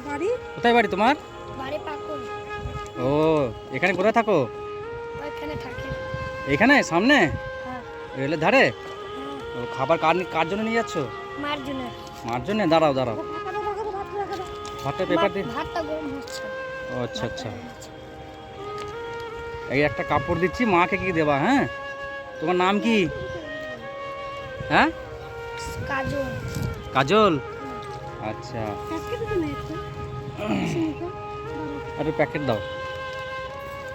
বাড়ি। কোথায় বাড়ি তোমার? বাড়ি ও এখানে কোথায় থাকো? ওইখানে থাকে। এখানে? সামনে? হ্যাঁ। রেলের ধারে? হ্যাঁ, খাবার কার কার জন্য নিয়ে যাচ্ছ? মার জন্য। মার জন্য? দাঁড়াও দাঁড়াও। ভাতটা পেপার ভাত- ভাতটা গরম হচ্ছে। ও আচ্ছা আচ্ছা। এই একটা কাপড় দিচ্ছি মাকে কি দেবা হ্যাঁ? তোমার নাম কি? হ্যাঁ? কাজল। কাজল? আচ্ছা। একটু প্যাকেট দাও।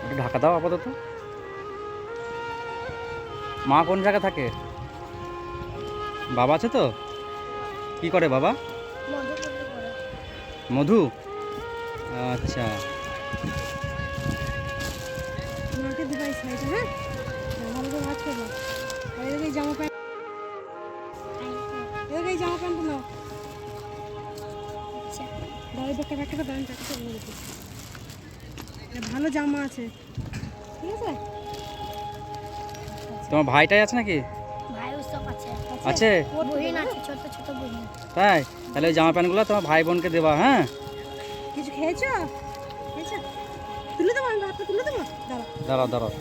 একটু ঢাকা দাও আপাতত। মা কোন জায়গা থাকে? বাবা আছে তো? কি করে বাবা? মধু আচ্ছা। মাকে দিবা এই সাইডে হ্যাঁ? করে ভাত খাব একটা ভালো জামা আছে। ঠিক আছে? তোমার ভাইটাই আছে নাকি? ভাই আছে। আছে? বহিন আছে ছোট ছোট বহিন। তাই? তাহলে ওই জামা প্যান্টগুলো তোমার ভাই বোনকে দেবা হ্যাঁ? কিছু খেয়েছো? তুলে দেবো তুলে দেবো? দাঁড়া দাঁড়াও দাঁড়াও।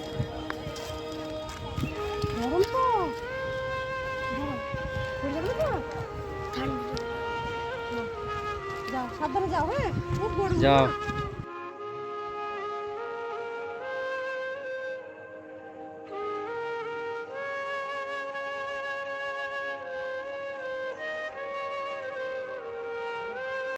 গরম তো? ঠান্ডা। যাও সাবধানে যাও হ্যাঁ খুব গরম যাও?